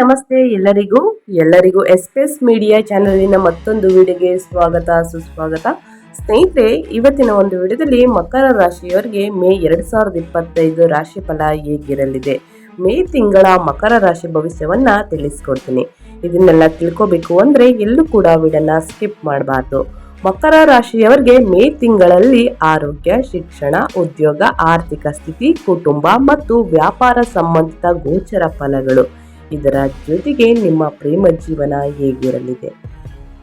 ನಮಸ್ತೆ ಎಲ್ಲರಿಗೂ. ಎಲ್ಲರಿಗೂ ಎಸ್ಪೆಸ್ ಮೀಡಿಯಾ ಚಾನಲಿನ ಮತ್ತೊಂದು ವಿಡಿಯೋಗೆ ಸ್ವಾಗತ, ಸುಸ್ವಾಗತ. ಸ್ನೇಹಿತರೆ, ಇವತ್ತಿನ ಒಂದು ವಿಡಿಯೋದಲ್ಲಿ ಮಕರ ರಾಶಿಯವರಿಗೆ ಮೇ ಎರಡು ಸಾವಿರದ ಇಪ್ಪತ್ತೈದು ರಾಶಿ ಫಲ ಹೇಗಿರಲಿದೆ? ಮೇ ತಿಂಗಳ ಮಕರ ರಾಶಿ ಭವಿಷ್ಯವನ್ನ ತಿಳಿಸ್ಕೊಡ್ತೀನಿ. ಇದನ್ನೆಲ್ಲ ತಿಳ್ಕೋಬೇಕು ಅಂದ್ರೆ ಎಲ್ಲೂ ಕೂಡ ವಿಡನ್ನ ಸ್ಕಿಪ್ ಮಾಡಬಾರ್ದು. ಮಕರ ರಾಶಿಯವರಿಗೆ ಮೇ ತಿಂಗಳಲ್ಲಿ ಆರೋಗ್ಯ, ಶಿಕ್ಷಣ, ಉದ್ಯೋಗ, ಆರ್ಥಿಕ ಸ್ಥಿತಿ, ಕುಟುಂಬ ಮತ್ತು ವ್ಯಾಪಾರ ಸಂಬಂಧಿತ ಗೋಚರ ಫಲಗಳು. ಇದರ ಜೊತೆಗೆ ನಿಮ್ಮ ಪ್ರೇಮ ಜೀವನ ಹೇಗಿರಲಿದೆ?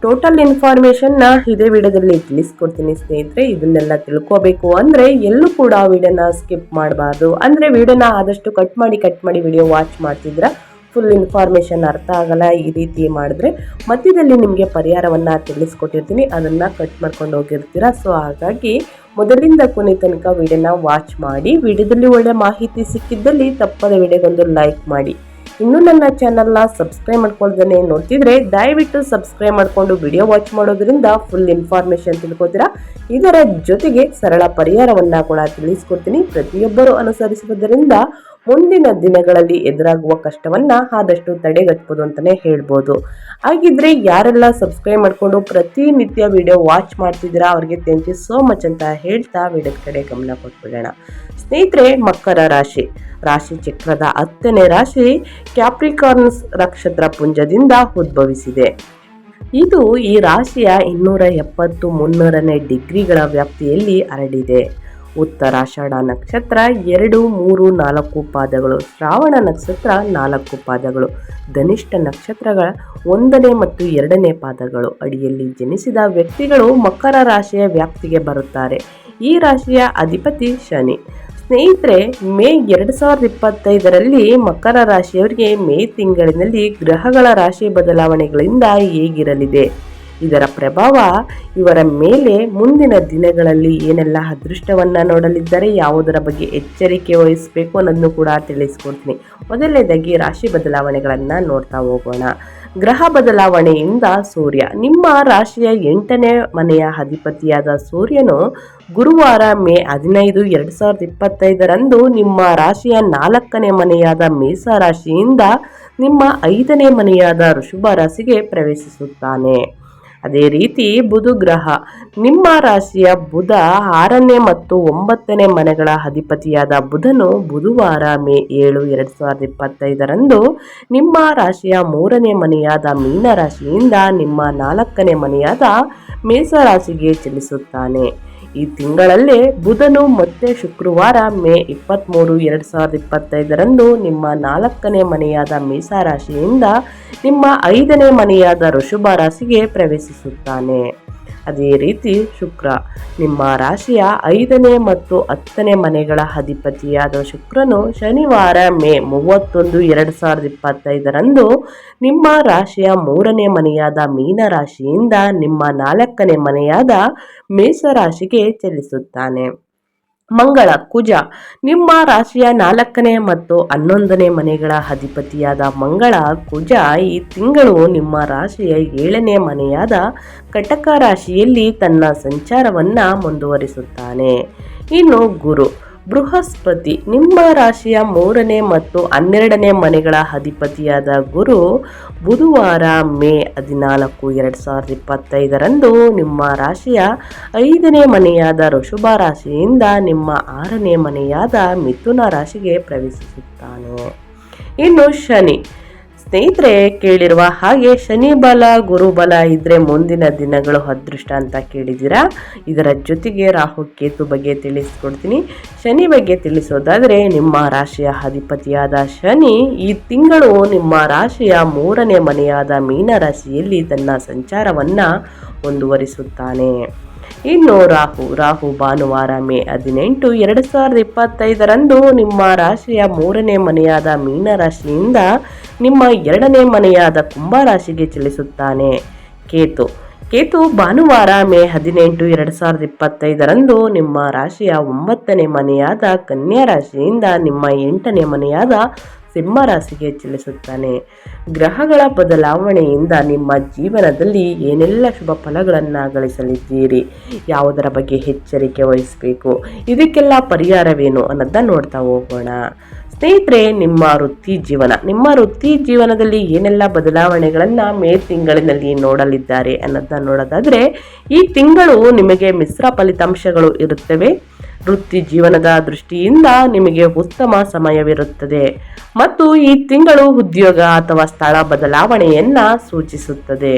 ಟೋಟಲ್ ಇನ್ಫಾರ್ಮೇಶನ್ನ ಇದೇ ವಿಡಿಯೋದಲ್ಲಿ ತಿಳಿಸ್ಕೊಡ್ತೀನಿ ಸ್ನೇಹಿತರೆ, ಇದನ್ನೆಲ್ಲ ತಿಳ್ಕೋಬೇಕು ಅಂದ್ರೆ ಎಲ್ಲೂ ಕೂಡ ವಿಡಿಯೋನ ಸ್ಕಿಪ್ ಮಾಡಬಾರ್ದು. ಅಂದ್ರೆ ವಿಡಿಯೋನ ಆದಷ್ಟು ಕಟ್ ಮಾಡಿ ಕಟ್ ಮಾಡಿ ವಿಡಿಯೋ ವಾಚ್ ಮಾಡ್ತಿದ್ರ ಫುಲ್ ಇನ್ಫಾರ್ಮೇಶನ್ ಅರ್ಥ ಆಗಲ್ಲ ಈ ರೀತಿ ಮಾಡಿದ್ರೆ. ಮಧ್ಯದಲ್ಲಿ ನಿಮಗೆ ಪರಿಹಾರವನ್ನು ತಿಳಿಸ್ಕೊಟ್ಟಿರ್ತೀನಿ, ಅದನ್ನು ಕಟ್ ಮಾಡ್ಕೊಂಡು ಹೋಗಿರ್ತೀರಾ? ಸೊ ಹಾಗಾಗಿ ಮೊದಲಿಂದ ಕೊನೆ ತನಕ ವಿಡಿಯೋನ ವಾಚ್ ಮಾಡಿ, ವಿಡಿಯೋದಲ್ಲಿ ಒಳ್ಳೆ ಮಾಹಿತಿ ಸಿಕ್ಕಿದ್ದಲ್ಲಿ ತಪ್ಪದ ವಿಡಿಯೋಗೊಂದು ಲೈಕ್ ಮಾಡಿ. ಇನ್ನೂ ನನ್ನ ಚಾನಲ್ನ ಸಬ್ಸ್ಕ್ರೈಬ್ ಮಾಡ್ಕೊಳ್ದೇ ನೋಡ್ತಿದ್ರೆ ದಯವಿಟ್ಟು ಸಬ್ಸ್ಕ್ರೈಬ್ ಮಾಡಿಕೊಂಡು ವಿಡಿಯೋ ವಾಚ್ ಮಾಡೋದ್ರಿಂದ ಫುಲ್ ಇನ್ಫಾರ್ಮೇಷನ್ ತಿಳ್ಕೊತೀರಾ? ಇದರ ಜೊತೆಗೆ ಸರಳ ಪರಿಹಾರವನ್ನು ಕೂಡ ತಿಳಿಸ್ಕೊಡ್ತೀನಿ. ಪ್ರತಿಯೊಬ್ಬರು ಅನುಸರಿಸುವುದರಿಂದ ಮುಂದಿನ ದಿನಗಳಲ್ಲಿ ಎದುರಾಗುವ ಕಷ್ಟವನ್ನ ಆದಷ್ಟು ತಡೆಗಟ್ಬೋದು ಅಂತಲೇ ಹೇಳ್ಬೋದು. ಹಾಗಿದ್ರೆ ಯಾರೆಲ್ಲ ಸಬ್ಸ್ಕ್ರೈಬ್ ಮಾಡಿಕೊಂಡು ಪ್ರತಿನಿತ್ಯ ವಿಡಿಯೋ ವಾಚ್ ಮಾಡ್ತಿದ್ದೀರಾ ಅವ್ರಿಗೆ ಥ್ಯಾಂಕ್ ಯು ಸೋ ಮಚ್ ಅಂತ ಹೇಳ್ತಾ ವಿಡಿಯೋದ ಕಡೆ ಗಮನ ಕೊಟ್ಬಿಡೋಣ. ಸ್ನೇಹಿತರೆ, ಮಕರ ರಾಶಿ. ರಾಶಿ ಚಕ್ರದ ಹತ್ತನೇ ರಾಶಿ ಕ್ಯಾಪ್ರಿಕಾರ್ನ್ಸ್ ನಕ್ಷತ್ರ ಪುಂಜದಿಂದ ಉದ್ಭವಿಸಿದೆ. ಇದು ಈ ರಾಶಿಯ ಇನ್ನೂರ ಎಪ್ಪತ್ತು ಮುನ್ನೂರನೇ ಡಿಗ್ರಿಗಳ ವ್ಯಾಪ್ತಿಯಲ್ಲಿ ಹರಡಿದೆ. ಉತ್ತರಾಷಾಢ ನಕ್ಷತ್ರ ಎರಡು, ಮೂರು, ನಾಲ್ಕು ಪಾದಗಳು. ಶ್ರಾವಣ ನಕ್ಷತ್ರ ನಾಲ್ಕು ಪಾದಗಳು. ಧನಿಷ್ಠ ನಕ್ಷತ್ರಗಳ ಒಂದನೇ ಮತ್ತು ಎರಡನೇ ಪಾದಗಳು. ಅಡಿಯಲ್ಲಿ ಜನಿಸಿದ ವ್ಯಕ್ತಿಗಳು ಮಕರ ರಾಶಿಯ ವ್ಯಾಪ್ತಿಗೆ ಬರುತ್ತಾರೆ. ಈ ರಾಶಿಯ ಅಧಿಪತಿ ಶನಿ. ಸ್ನೇಹಿತರೆ, ಮೇ ಎರಡು ಸಾವಿರದ ಇಪ್ಪತ್ತೈದರಲ್ಲಿ ಮಕರ ರಾಶಿಯವರಿಗೆ ಮೇ ತಿಂಗಳಿನಲ್ಲಿ ಗ್ರಹಗಳ ರಾಶಿ ಬದಲಾವಣೆಗಳಿಂದ ಹೇಗಿರಲಿದೆ? ಇದರ ಪ್ರಭಾವ ಇವರ ಮೇಲೆ ಮುಂದಿನ ದಿನಗಳಲ್ಲಿ ಏನೆಲ್ಲ ಅದೃಷ್ಟವನ್ನ ನೋಡಲಿದ್ದಾರೆ ಯಾವುದರ ಬಗ್ಗೆ ಎಚ್ಚರಿಕೆ ವಹಿಸಬೇಕು ಅನ್ನೋದನ್ನು ಕೂಡ ತಿಳಿಸ್ಕೊಡ್ತೀನಿ. ಮೊದಲನೇದಾಗಿ ರಾಶಿ ಬದಲಾವಣೆಗಳನ್ನು ನೋಡ್ತಾ ಹೋಗೋಣ. ಗ್ರಹ ಬದಲಾವಣೆಯಿಂದ ಸೂರ್ಯ. ನಿಮ್ಮ ರಾಶಿಯ ಎಂಟನೇ ಮನೆಯ ಅಧಿಪತಿಯಾದ ಸೂರ್ಯನು ಗುರುವಾರ ಮೇ ಹದಿನೈದು, ಎರಡು ಸಾವಿರದ ಇಪ್ಪತ್ತೈದರಂದು ನಿಮ್ಮ ರಾಶಿಯ ನಾಲ್ಕನೇ ಮನೆಯಾದ ಮೇಷ ರಾಶಿಯಿಂದ ನಿಮ್ಮ ಐದನೇ ಮನೆಯಾದ ಋಷಭ ರಾಶಿಗೆ ಪ್ರವೇಶಿಸುತ್ತಾನೆ. ಅದೇ ರೀತಿ ಬುಧ ಗ್ರಹ ನಿಮ್ಮ ರಾಶಿಯ ಬುಧ ಆರನೇ ಮತ್ತು ಒಂಬತ್ತನೇ ಮನೆಗಳ ಅಧಿಪತಿಯಾದ ಬುಧನು ಬುಧವಾರ ಮೇ ಏಳು ಎರಡು ಸಾವಿರದ ಇಪ್ಪತ್ತೈದರಂದು ನಿಮ್ಮ ರಾಶಿಯ ಮೂರನೇ ಮನೆಯಾದ ಮೀನ ರಾಶಿಯಿಂದ ನಿಮ್ಮ ನಾಲ್ಕನೇ ಮನೆಯಾದ ಮೇಷ ರಾಶಿಗೆ ಚಲಿಸುತ್ತಾನೆ. ಈ ತಿಂಗಳಲ್ಲೇ ಬುಧನು ಮತ್ತೆ ಶುಕ್ರವಾರ ಮೇ ಇಪ್ಪತ್ತ್ಮೂರು ಎರಡು ಸಾವಿರದ ಇಪ್ಪತ್ತೈದರಂದು ನಿಮ್ಮ ನಾಲ್ಕನೇ ಮನೆಯಾದ ಮೀಸ ರಾಶಿಯಿಂದ ನಿಮ್ಮ ಐದನೇ ಮನೆಯಾದ ಋಷಭ ರಾಶಿಗೆ ಪ್ರವೇಶಿಸುತ್ತಾನೆ. ಅದೇ ರೀತಿ ಶುಕ್ರ. ನಿಮ್ಮ ರಾಶಿಯ ಐದನೇ ಮತ್ತು ಹತ್ತನೇ ಮನೆಗಳ ಅಧಿಪತಿಯಾದ ಶುಕ್ರನು ಶನಿವಾರ ಮೇ ಮೂವತ್ತೊಂದು, ಎರಡು ಸಾವಿರದ ಇಪ್ಪತ್ತೈದರಂದು ನಿಮ್ಮ ರಾಶಿಯ ಮೂರನೇ ಮನೆಯಾದ ಮೀನ ರಾಶಿಯಿಂದ ನಿಮ್ಮ ನಾಲ್ಕನೇ ಮನೆಯಾದ ಮೇಷ ರಾಶಿಗೆ ಚಲಿಸುತ್ತಾನೆ. ಮಂಗಳ, ಕುಜ, ನಿಮ್ಮ ರಾಶಿಯ ನಾಲ್ಕನೇ ಮತ್ತು ಹನ್ನೊಂದನೇ ಮನೆಗಳ ಅಧಿಪತಿಯಾದ ಮಂಗಳ, ಕುಜ ಈ ತಿಂಗಳು ನಿಮ್ಮ ರಾಶಿಯ ಏಳನೇ ಮನೆಯಾದ ಕಟಕ ರಾಶಿಯಲ್ಲಿ ತನ್ನ ಸಂಚಾರವನ್ನು ಮುಂದುವರಿಸುತ್ತಾನೆ. ಇನ್ನು ಗುರು ಬೃಹಸ್ಪತಿ. ನಿಮ್ಮ ರಾಶಿಯ ಮೂರನೇ ಮತ್ತು ಹನ್ನೆರಡನೇ ಮನೆಗಳ ಅಧಿಪತಿಯಾದ ಗುರು ಬುಧವಾರ ಮೇ ಹದಿನಾಲ್ಕು, ಎರಡು ಸಾವಿರದ ಇಪ್ಪತ್ತೈದರಂದು ನಿಮ್ಮ ರಾಶಿಯ ಐದನೇ ಮನೆಯಾದ ಋಷಭ ರಾಶಿಯಿಂದ ನಿಮ್ಮ ಆರನೇ ಮನೆಯಾದ ಮಿಥುನ ರಾಶಿಗೆ ಪ್ರವೇಶಿಸುತ್ತಾನೆ. ಇನ್ನು ಶನಿ. ಸ್ನೇಹಿತರೆ, ಕೇಳಿರುವ ಹಾಗೆ ಶನಿ ಬಲ ಗುರುಬಲ ಇದ್ರೆ ಮುಂದಿನ ದಿನಗಳು ಅದೃಷ್ಟ ಅಂತ ಕೇಳಿದ್ದೀರಾ? ಇದರ ಜೊತೆಗೆ ರಾಹು ಕೇತು ಬಗ್ಗೆ ತಿಳಿಸ್ಕೊಡ್ತೀನಿ. ಶನಿ ಬಗ್ಗೆ ತಿಳಿಸೋದಾದರೆ, ನಿಮ್ಮ ರಾಶಿಯ ಅಧಿಪತಿಯಾದ ಶನಿ ಈ ತಿಂಗಳು ನಿಮ್ಮ ರಾಶಿಯ ಮೂರನೇ ಮನೆಯಾದ ಮೀನ ರಾಶಿಯಲ್ಲಿ ತನ್ನ ಸಂಚಾರವನ್ನು ಮುಂದುವರಿಸುತ್ತಾನೆ. ಇನ್ನು ರಾಹು ರಾಹು ಭಾನುವಾರ ಮೇ ಹದಿನೆಂಟು, ಎರಡು ಸಾವಿರದ ಇಪ್ಪತ್ತೈದರಂದು ನಿಮ್ಮ ರಾಶಿಯ ಮೂರನೇ ಮನೆಯಾದ ಮೀನ ರಾಶಿಯಿಂದ ನಿಮ್ಮ ಎರಡನೇ ಮನೆಯಾದ ಕುಂಭ ರಾಶಿಗೆ ಚಲಿಸುತ್ತಾನೆ. ಕೇತು. ಕೇತು ಭಾನುವಾರ ಮೇ ಹದಿನೆಂಟು, ಎರಡು ಸಾವಿರದ ಇಪ್ಪತ್ತೈದರಂದು ನಿಮ್ಮ ರಾಶಿಯ ಒಂಬತ್ತನೇ ಮನೆಯಾದ ಕನ್ಯಾ ರಾಶಿಯಿಂದ ನಿಮ್ಮ ಎಂಟನೇ ಮನೆಯಾದ ಸಿಂಹ ರಾಶಿಗೆ ಚಲಿಸುತ್ತಾನೆ. ಗ್ರಹಗಳ ಬದಲಾವಣೆಯಿಂದ ನಿಮ್ಮ ಜೀವನದಲ್ಲಿ ಏನೆಲ್ಲ ಶುಭ ಫಲಗಳನ್ನು ಗಳಿಸಲಿದ್ದೀರಿ ಯಾವುದರ ಬಗ್ಗೆ ಎಚ್ಚರಿಕೆ ವಹಿಸಬೇಕು? ಇದಕ್ಕೆಲ್ಲ ಪರಿಹಾರವೇನು ಅನ್ನೋದನ್ನ ನೋಡ್ತಾ ಹೋಗೋಣ. ಸ್ನೇಹಿತರೆ, ನಿಮ್ಮ ವೃತ್ತಿ ಜೀವನ. ನಿಮ್ಮ ವೃತ್ತಿ ಜೀವನದಲ್ಲಿ ಏನೆಲ್ಲ ಬದಲಾವಣೆಗಳನ್ನು ಮೇ ತಿಂಗಳಿನಲ್ಲಿ ನೋಡಲಿದ್ದಾರೆ ಅನ್ನೋದನ್ನ ನೋಡೋದಾದರೆ, ಈ ತಿಂಗಳು ನಿಮಗೆ ಮಿಶ್ರ ಫಲಿತಾಂಶಗಳು ಇರುತ್ತವೆ. ವೃತ್ತಿ ಜೀವನದ ದೃಷ್ಟಿಯಿಂದ ನಿಮಗೆ ಉತ್ತಮ ಸಮಯವಿರುತ್ತದೆ ಮತ್ತು ಈ ತಿಂಗಳು ಉದ್ಯೋಗ ಅಥವಾ ಸ್ಥಳ ಬದಲಾವಣೆಯನ್ನ ಸೂಚಿಸುತ್ತದೆ.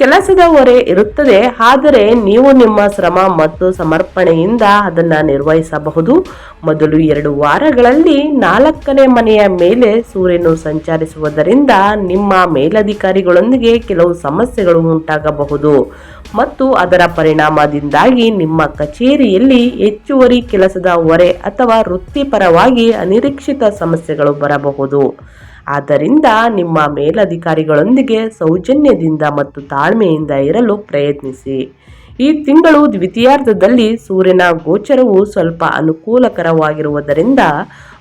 ಕೆಲಸದ ಹೊರೆ ಇರುತ್ತದೆ, ಆದರೆ ನೀವು ನಿಮ್ಮ ಶ್ರಮ ಮತ್ತು ಸಮರ್ಪಣೆಯಿಂದ ಅದನ್ನು ನಿರ್ವಹಿಸಬಹುದು. ಮೊದಲು ಎರಡು ವಾರಗಳಲ್ಲಿ ನಾಲ್ಕನೇ ಮನೆಯ ಮೇಲೆ ಸೂರ್ಯನು ಸಂಚರಿಸುವುದರಿಂದ ನಿಮ್ಮ ಮೇಲಧಿಕಾರಿಗಳೊಂದಿಗೆ ಕೆಲವು ಸಮಸ್ಯೆಗಳು ಉಂಟಾಗಬಹುದು ಮತ್ತು ಅದರ ಪರಿಣಾಮದಿಂದಾಗಿ ನಿಮ್ಮ ಕಚೇರಿಯಲ್ಲಿ ಹೆಚ್ಚುವರಿ ಕೆಲಸದ ಹೊರೆ ಅಥವಾ ವೃತ್ತಿಪರವಾಗಿ ಅನಿರೀಕ್ಷಿತ ಸಮಸ್ಯೆಗಳು ಬರಬಹುದು. ಆದ್ದರಿಂದ ನಿಮ್ಮ ಮೇಲಧಿಕಾರಿಗಳೊಂದಿಗೆ ಸೌಜನ್ಯದಿಂದ ಮತ್ತು ತಾಳ್ಮೆಯಿಂದ ಇರಲು ಪ್ರಯತ್ನಿಸಿ. ಈ ತಿಂಗಳು ದ್ವಿತೀಯಾರ್ಧದಲ್ಲಿ ಸೂರ್ಯನ ಗೋಚರವು ಸ್ವಲ್ಪ ಅನುಕೂಲಕರವಾಗಿರುವುದರಿಂದ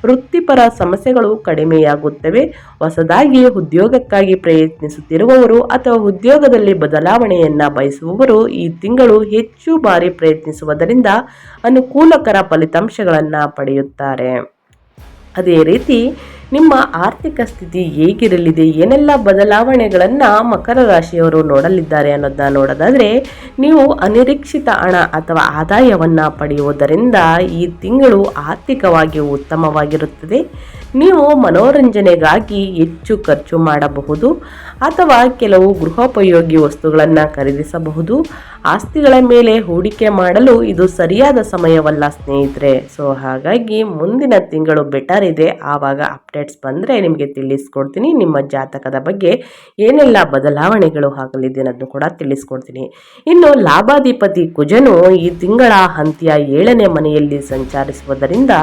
ವೃತ್ತಿಪರ ಸಮಸ್ಯೆಗಳು ಕಡಿಮೆಯಾಗುತ್ತವೆ. ಹೊಸದಾಗಿ ಉದ್ಯೋಗಕ್ಕಾಗಿ ಪ್ರಯತ್ನಿಸುತ್ತಿರುವವರು ಅಥವಾ ಉದ್ಯೋಗದಲ್ಲಿ ಬದಲಾವಣೆಯನ್ನು ಬಯಸುವವರು ಈ ತಿಂಗಳು ಹೆಚ್ಚು ಬಾರಿ ಪ್ರಯತ್ನಿಸುವುದರಿಂದ ಅನುಕೂಲಕರ ಫಲಿತಾಂಶಗಳನ್ನು ಪಡೆಯುತ್ತಾರೆ. ಅದೇ ರೀತಿ ನಿಮ್ಮ ಆರ್ಥಿಕ ಸ್ಥಿತಿ ಹೇಗಿರಲಿದೆ, ಏನೆಲ್ಲ ಬದಲಾವಣೆಗಳನ್ನು ಮಕರ ರಾಶಿಯವರು ನೋಡಲಿದ್ದಾರೆ ಅನ್ನೋದನ್ನ ನೋಡೋದಾದರೆ, ನೀವು ಅನಿರೀಕ್ಷಿತ ಹಣ ಅಥವಾ ಆದಾಯವನ್ನು ಪಡೆಯುವುದರಿಂದ ಈ ತಿಂಗಳು ಆರ್ಥಿಕವಾಗಿ ಉತ್ತಮವಾಗಿರುತ್ತದೆ. ನೀವು ಮನೋರಂಜನೆಗಾಗಿ ಹೆಚ್ಚು ಖರ್ಚು ಮಾಡಬಹುದು. ಅಥವಾ ಕೆಲವು ಗೃಹೋಪಯೋಗಿ ವಸ್ತುಗಳನ್ನು ಖರೀದಿಸಬಹುದು. ಆಸ್ತಿಗಳ ಮೇಲೆ ಹೂಡಿಕೆ ಮಾಡಲು ಇದು ಸರಿಯಾದ ಸಮಯವಲ್ಲ ಸ್ನೇಹಿತರೆ. ಸೊ ಹಾಗಾಗಿ ಮುಂದಿನ ತಿಂಗಳು ಬೆಟರ್ ಇದೆ. ಆವಾಗ ಅಪ್ಡೇಟ್ಸ್ ಬಂದರೆ ನಿಮಗೆ ತಿಳಿಸ್ಕೊಡ್ತೀನಿ. ನಿಮ್ಮ ಜಾತಕದ ಬಗ್ಗೆ ಏನೆಲ್ಲ ಬದಲಾವಣೆಗಳು ಆಗಲಿದೆ ಅನ್ನೋದನ್ನು ಕೂಡ ತಿಳಿಸ್ಕೊಡ್ತೀನಿ. ಇನ್ನು ಲಾಭಾಧಿಪತಿ ಕುಜನು ಈ ತಿಂಗಳ ಅಂತ್ಯ ಏಳನೇ ಮನೆಯಲ್ಲಿ ಸಂಚರಿಸುವುದರಿಂದ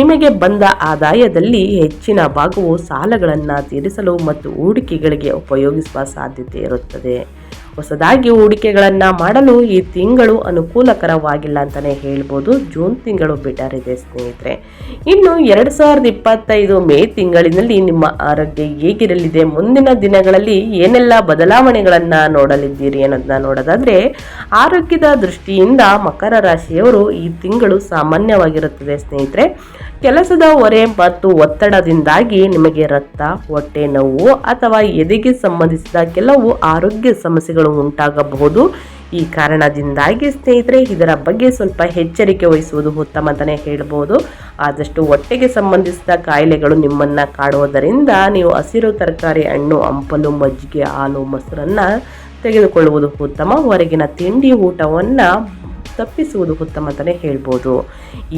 ನಿಮಗೆ ಬಂದ ಆದಾಯದಲ್ಲಿ ಹೆಚ್ಚಿನ ಭಾಗವು ಸಾಲಗಳನ್ನು ತೀರಿಸಲು ಮತ್ತು ಹೂಡಿಕೆಗಳಿಗೆ ಉಪಯೋಗಿಸುವ ಸಾಧ್ಯತೆ ಇರುತ್ತದೆ. ಹೊಸದಾಗಿ ಹೂಡಿಕೆಗಳನ್ನು ಮಾಡಲು ಈ ತಿಂಗಳು ಅನುಕೂಲಕರವಾಗಿಲ್ಲ ಅಂತಲೇ ಹೇಳ್ಬೋದು. ಜೂನ್ ತಿಂಗಳು ಬೆಟರ್ ಇದೆ ಸ್ನೇಹಿತರೆ. ಇನ್ನು ಎರಡು ಸಾವಿರದ ಇಪ್ಪತ್ತೈದು ಮೇ ತಿಂಗಳಿನಲ್ಲಿ ನಿಮ್ಮ ಆರೋಗ್ಯ ಹೇಗಿರಲಿದೆ? ಮುಂದಿನ ದಿನಗಳಲ್ಲಿ ಏನೆಲ್ಲ ಬದಲಾವಣೆಗಳನ್ನು ನೋಡಲಿದ್ದೀರಿ ಅನ್ನೋದನ್ನ ನೋಡೋದಾದರೆ, ಆರೋಗ್ಯದ ದೃಷ್ಟಿಯಿಂದ ಮಕರ ರಾಶಿಯವರು ಈ ತಿಂಗಳು ಸಾಮಾನ್ಯವಾಗಿರುತ್ತದೆ ಸ್ನೇಹಿತರೆ. ಕೆಲಸದ ಹೊರೆ ಮತ್ತು ಒತ್ತಡದಿಂದಾಗಿ ನಿಮಗೆ ರಕ್ತ, ಹೊಟ್ಟೆ ನೋವು ಅಥವಾ ಎದೆಗೆ ಸಂಬಂಧಿಸಿದ ಕೆಲವು ಆರೋಗ್ಯ ಸಮಸ್ಯೆಗಳು ಉಂಟಾಗಬಹುದು. ಈ ಕಾರಣದಿಂದಾಗಿ ಸ್ನೇಹಿತರೆ, ಇದರ ಬಗ್ಗೆ ಸ್ವಲ್ಪ ಎಚ್ಚರಿಕೆ ವಹಿಸುವುದು ಉತ್ತಮ ಅಂತಲೇ ಹೇಳ್ಬೋದು. ಆದಷ್ಟು ಹೊಟ್ಟೆಗೆ ಸಂಬಂಧಿಸಿದ ಕಾಯಿಲೆಗಳು ನಿಮ್ಮನ್ನು ಕಾಡುವುದರಿಂದ ನೀವು ಹಸಿರು ತರಕಾರಿ, ಹಣ್ಣು, ಹಂಪಲು, ಮಜ್ಜಿಗೆ, ಹಾಲು, ಮೊಸರನ್ನು ತೆಗೆದುಕೊಳ್ಳುವುದು ಉತ್ತಮ. ಹೊರಗಿನ ತಿಂಡಿ, ಊಟವನ್ನು ತಪ್ಪಿಸುವುದು ಉತ್ತಮ ಅಂತಲೇ ಹೇಳ್ಬೋದು.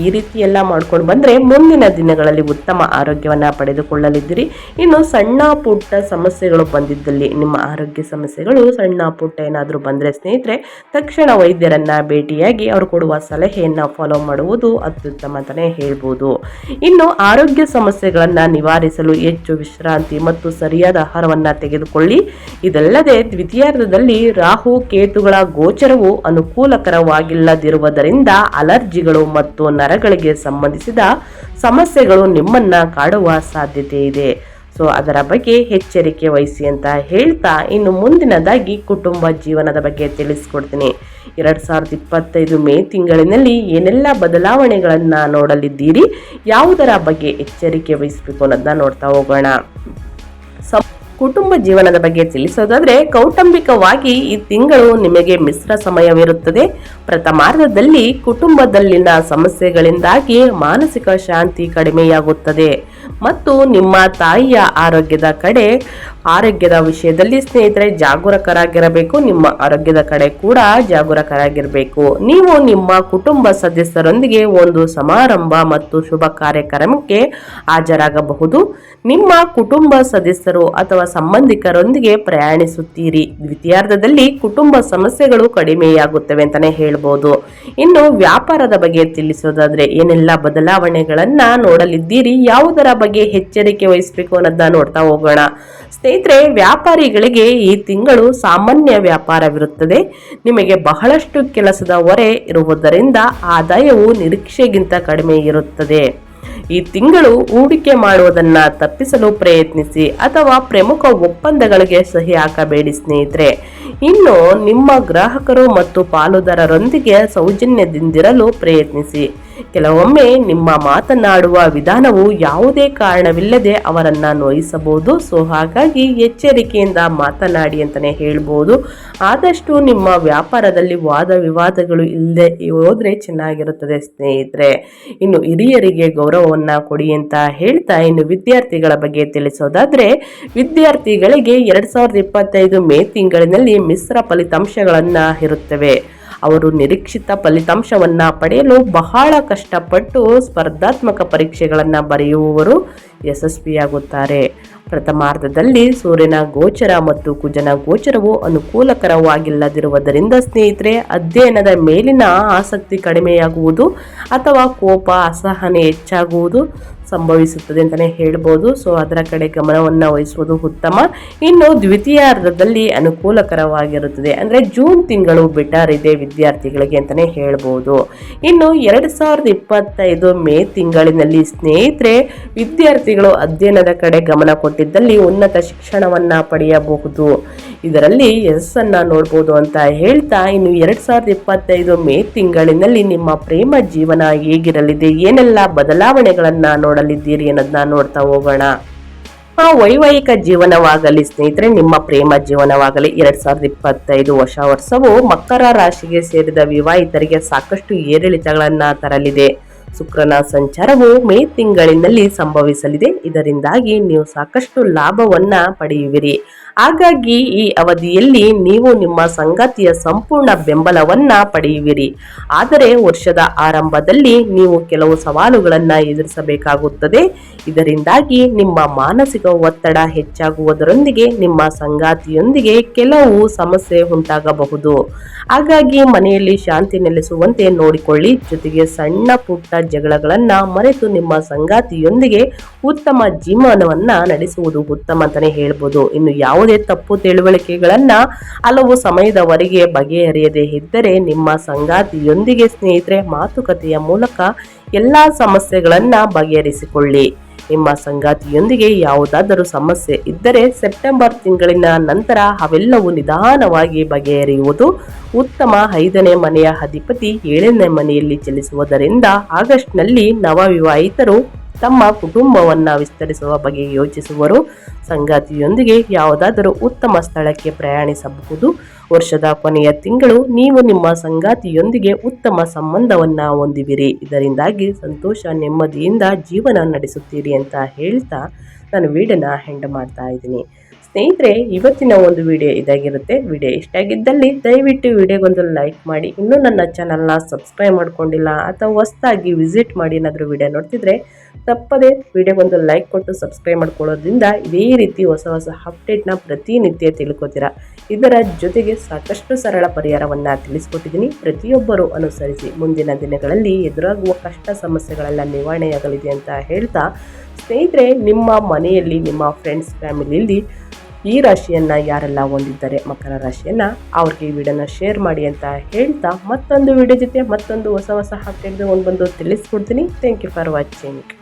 ಈ ರೀತಿ ಎಲ್ಲ ಮಾಡ್ಕೊಂಡು ಬಂದರೆ ಮುಂದಿನ ದಿನಗಳಲ್ಲಿ ಉತ್ತಮ ಆರೋಗ್ಯವನ್ನು ಪಡೆದುಕೊಳ್ಳಲಿದ್ದೀರಿ. ಇನ್ನು ಸಣ್ಣ ಪುಟ್ಟ ಸಮಸ್ಯೆಗಳು ಬಂದಿದ್ದಲ್ಲಿ ನಿಮ್ಮ ಆರೋಗ್ಯ ಸಮಸ್ಯೆಗಳು, ಸಣ್ಣ ಪುಟ್ಟ ಏನಾದರೂ ಬಂದರೆ ಸ್ನೇಹಿತರೆ, ತಕ್ಷಣ ವೈದ್ಯರನ್ನು ಭೇಟಿಯಾಗಿ ಅವರು ಕೊಡುವ ಸಲಹೆಯನ್ನು ಫಾಲೋ ಮಾಡುವುದು ಅತ್ಯುತ್ತಮ ಅಂತಲೇ ಹೇಳ್ಬೋದು. ಇನ್ನು ಆರೋಗ್ಯ ಸಮಸ್ಯೆಗಳನ್ನು ನಿವಾರಿಸಲು ಹೆಚ್ಚು ವಿಶ್ರಾಂತಿ ಮತ್ತು ಸರಿಯಾದ ಆಹಾರವನ್ನು ತೆಗೆದುಕೊಳ್ಳಿ. ಇದಲ್ಲದೆ ದ್ವಿತೀಯಾರ್ಧದಲ್ಲಿ ರಾಹು, ಕೇತುಗಳ ಗೋಚರವು ಅನುಕೂಲಕರವಾಗಿಲ್ಲದಿರುವುದರಿಂದ ಅಲರ್ಜಿಗಳು ಮತ್ತು ನರಗಳಿಗೆ ಸಂಬಂಧಿಸಿದ ಸಮಸ್ಯೆಗಳು ನಿಮ್ಮನ್ನ ಕಾಡುವ ಸಾಧ್ಯತೆ ಇದೆ. ಸೊ, ಅದರ ಬಗ್ಗೆ ಎಚ್ಚರಿಕೆ ವಹಿಸಿ ಅಂತ ಹೇಳ್ತಾ ಇನ್ನು ಮುಂದಿನದಾಗಿ ಕುಟುಂಬ ಜೀವನದ ಬಗ್ಗೆ ತಿಳಿಸ್ಕೊಡ್ತೀನಿ. ಎರಡು ಸಾವಿರದ ಇಪ್ಪತ್ತೈದು ಮೇ ತಿಂಗಳಿನಲ್ಲಿ ಏನೆಲ್ಲ ಬದಲಾವಣೆಗಳನ್ನು ನೋಡಲಿದ್ದೀರಿ? ಯಾವುದರ ಬಗ್ಗೆ ಎಚ್ಚರಿಕೆ ವಹಿಸಬೇಕು ಅನ್ನೋದನ್ನ ನೋಡ್ತಾ ಹೋಗೋಣ. ಕುಟುಂಬ ಜೀವನದ ಬಗ್ಗೆ ತಿಳಿಸೋದಾದರೆ, ಕೌಟುಂಬಿಕವಾಗಿ ಈ ತಿಂಗಳು ನಿಮಗೆ ಮಿಶ್ರ ಸಮಯವಿರುತ್ತದೆ. ಪ್ರಥಮಾರ್ಧದಲ್ಲಿ ಕುಟುಂಬದಲ್ಲಿನ ಸಮಸ್ಯೆಗಳಿಂದಾಗಿ ಮಾನಸಿಕ ಶಾಂತಿ ಕಡಿಮೆಯಾಗುತ್ತದೆ. ಮತ್ತು ನಿಮ್ಮ ತಾಯಿಯ ಆರೋಗ್ಯದ ಕಡೆ, ಆರೋಗ್ಯದ ವಿಷಯದಲ್ಲಿ ಸ್ನೇಹಿತರೆ ಜಾಗರೂಕರಾಗಿರಬೇಕು. ನಿಮ್ಮ ಆರೋಗ್ಯದ ಕಡೆ ಕೂಡ ಜಾಗರೂಕರಾಗಿರಬೇಕು. ನೀವು ನಿಮ್ಮ ಕುಟುಂಬ ಸದಸ್ಯರೊಂದಿಗೆ ಒಂದು ಸಮಾರಂಭ ಮತ್ತು ಶುಭ ಕಾರ್ಯಕ್ರಮಕ್ಕೆ ಹಾಜರಾಗಬಹುದು. ನಿಮ್ಮ ಕುಟುಂಬ ಸದಸ್ಯರು ಅಥವಾ ಸಂಬಂಧಿಕರೊಂದಿಗೆ ಪ್ರಯಾಣಿಸುತ್ತೀರಿ. ದ್ವಿತೀಯಾರ್ಧದಲ್ಲಿ ಕುಟುಂಬ ಸಮಸ್ಯೆಗಳು ಕಡಿಮೆಯಾಗುತ್ತವೆ ಅಂತಾನೆ ಹೇಳ್ಬೋದು. ಇನ್ನು ವ್ಯಾಪಾರದ ಬಗ್ಗೆ ತಿಳಿಸೋದಾದ್ರೆ ಏನೆಲ್ಲ ಬದಲಾವಣೆಗಳನ್ನ ನೋಡಲಿದ್ದೀರಿ? ಯಾವುದರ ಬಗ್ಗೆ ಎಚ್ಚರಿಕೆ ವಹಿಸಬೇಕು ಅನ್ನೋದನ್ನ ನೋಡ್ತಾ ಹೋಗೋಣ. ಸ್ನೇಹಿತರೆ, ವ್ಯಾಪಾರಿಗಳಿಗೆ ಈ ತಿಂಗಳು ಸಾಮಾನ್ಯ ವ್ಯಾಪಾರವಿರುತ್ತದೆ. ನಿಮಗೆ ಬಹಳಷ್ಟು ಕೆಲಸದ ಹೊರೆ ಇರುವುದರಿಂದ ಆದಾಯವು ನಿರೀಕ್ಷೆಗಿಂತ ಕಡಿಮೆ ಇರುತ್ತದೆ. ಈ ತಿಂಗಳು ಹೂಡಿಕೆ ಮಾಡುವುದನ್ನು ತಪ್ಪಿಸಲು ಪ್ರಯತ್ನಿಸಿ ಅಥವಾ ಪ್ರಮುಖ ಒಪ್ಪಂದಗಳಿಗೆ ಸಹಿ ಹಾಕಬೇಡಿ ಸ್ನೇಹಿತರೆ. ಇನ್ನು ನಿಮ್ಮ ಗ್ರಾಹಕರು ಮತ್ತು ಪಾಲುದಾರರೊಂದಿಗೆ ಸೌಜನ್ಯದಿಂದಿರಲು ಪ್ರಯತ್ನಿಸಿ. ಕೆಲವೊಮ್ಮೆ ನಿಮ್ಮ ಮಾತನಾಡುವ ವಿಧಾನವು ಯಾವುದೇ ಕಾರಣವಿಲ್ಲದೆ ಅವರನ್ನ ನೋಯಿಸಬಹುದು. ಸೊ, ಹಾಗಾಗಿ ಎಚ್ಚರಿಕೆಯಿಂದ ಮಾತನಾಡಿ ಅಂತಲೇ ಹೇಳ್ಬೋದು. ಆದಷ್ಟು ನಿಮ್ಮ ವ್ಯಾಪಾರದಲ್ಲಿ ವಾದ ವಿವಾದಗಳು ಇಲ್ಲದೆ ಹೋದ್ರೆ ಚೆನ್ನಾಗಿರುತ್ತದೆ ಸ್ನೇಹಿತರೆ. ಇನ್ನು ಹಿರಿಯರಿಗೆ ಗೌರವವನ್ನ ಕೊಡಿ ಅಂತ ಹೇಳ್ತಾ ಇನ್ನು ವಿದ್ಯಾರ್ಥಿಗಳ ಬಗ್ಗೆ ತಿಳಿಸೋದಾದ್ರೆ, ವಿದ್ಯಾರ್ಥಿಗಳಿಗೆ ಎರಡ್ ಸಾವಿರದ ಇಪ್ಪತ್ತೈದು ಮೇ ತಿಂಗಳಿನಲ್ಲಿ ಮಿಶ್ರ ಫಲಿತಾಂಶಗಳನ್ನು ಇರುತ್ತವೆ. ಅವರು ನಿರೀಕ್ಷಿತ ಫಲಿತಾಂಶವನ್ನ ಪಡೆಯಲು ಬಹಳ ಕಷ್ಟಪಟ್ಟು ಸ್ಪರ್ಧಾತ್ಮಕ ಪರೀಕ್ಷೆಗಳನ್ನು ಬರೆಯುವವರು ಯಶಸ್ವಿಯಾಗುತ್ತಾರೆ. ಪ್ರಥಮಾರ್ಧದಲ್ಲಿ ಸೂರ್ಯನ ಗೋಚರ ಮತ್ತು ಕುಜನ ಗೋಚರವು ಅನುಕೂಲಕರವಾಗಿಲ್ಲದಿರುವುದರಿಂದ ಸ್ನೇಹಿತರೆ, ಅಧ್ಯಯನದ ಮೇಲಿನ ಆಸಕ್ತಿ ಕಡಿಮೆಯಾಗುವುದು ಅಥವಾ ಕೋಪ, ಅಸಹನೆ ಹೆಚ್ಚಾಗುವುದು ಸಂಭವಿಸುತ್ತದೆ ಅಂತಲೇ ಹೇಳ್ಬೋದು. ಸೊ ಅದರ ಕಡೆ ಗಮನವನ್ನು ವಹಿಸುವುದು ಉತ್ತಮ. ಇನ್ನು ದ್ವಿತೀಯಾರ್ಧದಲ್ಲಿ ಅನುಕೂಲಕರವಾಗಿರುತ್ತದೆ. ಅಂದರೆ ಜೂನ್ ತಿಂಗಳು ಬೆಟರ್ ವಿದ್ಯಾರ್ಥಿಗಳಿಗೆ ಅಂತಲೇ ಹೇಳ್ಬೋದು. ಇನ್ನು ಎರಡು ಸಾವಿರದ ಇಪ್ಪತ್ತೈದು ಮೇ ತಿಂಗಳಿನಲ್ಲಿ ಸ್ನೇಹಿತರೆ, ವಿದ್ಯಾರ್ಥಿಗಳು ಅಧ್ಯಯನದ ಕಡೆ ಗಮನ ಕೊಟ್ಟಿದ್ದಲ್ಲಿ ಉನ್ನತ ಶಿಕ್ಷಣವನ್ನು ಪಡೆಯಬಹುದು. ಇದರಲ್ಲಿ ಯಶಸ್ಸನ್ನು ನೋಡ್ಬೋದು ಅಂತ ಹೇಳ್ತಾ, ಇನ್ನು ಎರಡು ಸಾವಿರದ ಇಪ್ಪತ್ತೈದು ಮೇ ತಿಂಗಳಿನಲ್ಲಿ ನಿಮ್ಮ ಪ್ರೇಮ ಜೀವನ ಹೇಗಿರಲಿದೆ? ಏನೆಲ್ಲ ಬದಲಾವಣೆಗಳನ್ನ ನೋಡಲಿದ್ದೀರಿ ಅನ್ನೋದನ್ನ ನೋಡ್ತಾ ಹೋಗೋಣ. ಆ ವೈವಾಹಿಕ ಜೀವನವಾಗಲಿ ಸ್ನೇಹಿತರೆ, ನಿಮ್ಮ ಪ್ರೇಮ ಜೀವನವಾಗಲಿ, ಎರಡ್ ಸಾವಿರದ ಇಪ್ಪತ್ತೈದು ಹೊಸ ವರ್ಷವು ಮಕರ ರಾಶಿಗೆ ಸೇರಿದ ವಿವಾಹಿತರಿಗೆ ಸಾಕಷ್ಟು ಏರಿಳಿತಗಳನ್ನ ತರಲಿದೆ. ಶುಕ್ರನ ಸಂಚಾರವು ಮೇ ತಿಂಗಳಿನಲ್ಲಿ ಸಂಭವಿಸಲಿದೆ. ಇದರಿಂದಾಗಿ ನೀವು ಸಾಕಷ್ಟು ಲಾಭವನ್ನ ಪಡೆಯುವಿರಿ. ಹಾಗಾಗಿ ಈ ಅವಧಿಯಲ್ಲಿ ನೀವು ನಿಮ್ಮ ಸಂಗಾತಿಯ ಸಂಪೂರ್ಣ ಬೆಂಬಲವನ್ನ ಪಡೆಯುವಿರಿ. ಆದರೆ ವರ್ಷದ ಆರಂಭದಲ್ಲಿ ನೀವು ಕೆಲವು ಸವಾಲುಗಳನ್ನ ಎದುರಿಸಬೇಕಾಗುತ್ತದೆ. ಇದರಿಂದಾಗಿ ನಿಮ್ಮ ಮಾನಸಿಕ ಒತ್ತಡ ಹೆಚ್ಚಾಗುವುದರೊಂದಿಗೆ ನಿಮ್ಮ ಸಂಗಾತಿಯೊಂದಿಗೆ ಕೆಲವು ಸಮಸ್ಯೆ ಉಂಟಾಗಬಹುದು. ಹಾಗಾಗಿ ಮನೆಯಲ್ಲಿ ಶಾಂತಿ ನೆಲೆಸುವಂತೆ ನೋಡಿಕೊಳ್ಳಿ. ಜೊತೆಗೆ ಸಣ್ಣ ಪುಟ್ಟ ಜಗಳಗಳನ್ನ ಮರೆತು ನಿಮ್ಮ ಸಂಗಾತಿಯೊಂದಿಗೆ ಉತ್ತಮ ಜೀವನವನ್ನ ನಡೆಸುವುದು ಉತ್ತಮ ಅಂತಾನೆ ಹೇಳ್ಬೋದು. ಇನ್ನು ಯಾವುದೇ ತಪ್ಪು ತಿಳುವಳಿಕೆಗಳನ್ನ ಹಲವು ಸಮಯದವರೆಗೆ ಬಗೆಹರಿಯದೇ ಇದ್ದರೆ ನಿಮ್ಮ ಸಂಗಾತಿಯೊಂದಿಗೆ ಸ್ನೇಹಿತರೆ, ಮಾತುಕತೆಯ ಮೂಲಕ ಎಲ್ಲ ಸಮಸ್ಯೆಗಳನ್ನು ಬಗೆಹರಿಸಿಕೊಳ್ಳಿ. ನಿಮ್ಮ ಸಂಗಾತಿಯೊಂದಿಗೆ ಯಾವುದಾದರೂ ಸಮಸ್ಯೆ ಇದ್ದರೆ ಸೆಪ್ಟೆಂಬರ್ ತಿಂಗಳಿನ ನಂತರ ಅವೆಲ್ಲವೂ ನಿಧಾನವಾಗಿ ಬಗೆಹರಿಯುವುದು ಉತ್ತಮ. ಐದನೇ ಮನೆಯ ಅಧಿಪತಿ ಏಳನೇ ಮನೆಯಲ್ಲಿ ಚಲಿಸುವುದರಿಂದ ಆಗಸ್ಟ್ನಲ್ಲಿ ನವವಿವಾಹಿತರು ತಮ್ಮ ಕುಟುಂಬವನ್ನು ವಿಸ್ತರಿಸುವ ಬಗ್ಗೆ ಯೋಚಿಸುವರು. ಸಂಗಾತಿಯೊಂದಿಗೆ ಯಾವುದಾದರೂ ಉತ್ತಮ ಸ್ಥಳಕ್ಕೆ ಪ್ರಯಾಣಿಸಬಹುದು. ವರ್ಷದ ಕೊನೆಯ ತಿಂಗಳು ನೀವು ನಿಮ್ಮ ಸಂಗಾತಿಯೊಂದಿಗೆ ಉತ್ತಮ ಸಂಬಂಧವನ್ನು ಹೊಂದಿವಿರಿ. ಇದರಿಂದಾಗಿ ಸಂತೋಷ, ನೆಮ್ಮದಿಯಿಂದ ಜೀವನ ನಡೆಸುತ್ತೀರಿ ಅಂತ ಹೇಳ್ತಾ ನಾನು ವೀಡಿಯೋನ ಹೆಂಡ ಮಾಡ್ತಾ ಇದ್ದೀನಿ. ಸ್ನೇಹಿತರೆ, ಇವತ್ತಿನ ಒಂದು ವಿಡಿಯೋ ಇದಾಗಿರುತ್ತೆ. ವಿಡಿಯೋ ಇಷ್ಟ ಆಗಿದ್ದಲ್ಲಿ ದಯವಿಟ್ಟು ವಿಡಿಯೋಗೊಂದು ಲೈಕ್ ಮಾಡಿ. ಇನ್ನೂ ನನ್ನ ಚಾನಲ್ನ ಸಬ್ಸ್ಕ್ರೈಬ್ ಮಾಡ್ಕೊಂಡಿಲ್ಲ ಅಥವಾ ಹೊಸದಾಗಿ ವಿಸಿಟ್ ಮಾಡಿ ಏನಾದರೂ ವಿಡಿಯೋ ನೋಡ್ತಿದ್ರೆ ತಪ್ಪದೇ ವಿಡಿಯೋಗೊಂದು ಲೈಕ್ ಕೊಟ್ಟು ಸಬ್ಸ್ಕ್ರೈಬ್ ಮಾಡ್ಕೊಳ್ಳೋದ್ರಿಂದ ಇದೇ ರೀತಿ ಹೊಸ ಹೊಸ ಅಪ್ಡೇಟ್ನ ಪ್ರತಿನಿತ್ಯ ತಿಳ್ಕೊತೀರಾ. ಇದರ ಜೊತೆಗೆ ಸಾಕಷ್ಟು ಸರಳ ಪರಿಹಾರವನ್ನು ತಿಳಿಸ್ಕೊಟ್ಟಿದ್ದೀನಿ. ಪ್ರತಿಯೊಬ್ಬರು ಅನುಸರಿಸಿ ಮುಂದಿನ ದಿನಗಳಲ್ಲಿ ಎದುರಾಗುವ ಕಷ್ಟ ಸಮಸ್ಯೆಗಳೆಲ್ಲ ನಿವಾರಣೆಯಾಗಲಿದೆ ಅಂತ ಹೇಳ್ತಾ, ಸ್ನೇಹಿತರೆ, ನಿಮ್ಮ ಮನೆಯಲ್ಲಿ, ನಿಮ್ಮ ಫ್ರೆಂಡ್ಸ್ ಫ್ಯಾಮಿಲಿಯಲ್ಲಿ ಈ ರಾಶಿಯನ್ನ ಯಾರೆಲ್ಲ ಹೊಂದಿದ್ದಾರೆ ಮಕರ ರಾಶಿಯನ್ನ ಅವ್ರಿಗೆ ಈ ವಿಡಿಯೋನ ಶೇರ್ ಮಾಡಿ ಅಂತ ಹೇಳ್ತಾ ಮತ್ತೊಂದು ವಿಡಿಯೋ ಜೊತೆ ಮತ್ತೊಂದು ಹೊಸ ಹೊಸ ಹಾಕಿ ಒಂದು ಬಂದು ತಿಳಿಸ್ಕೊಡ್ತೀನಿ. Thank you for watching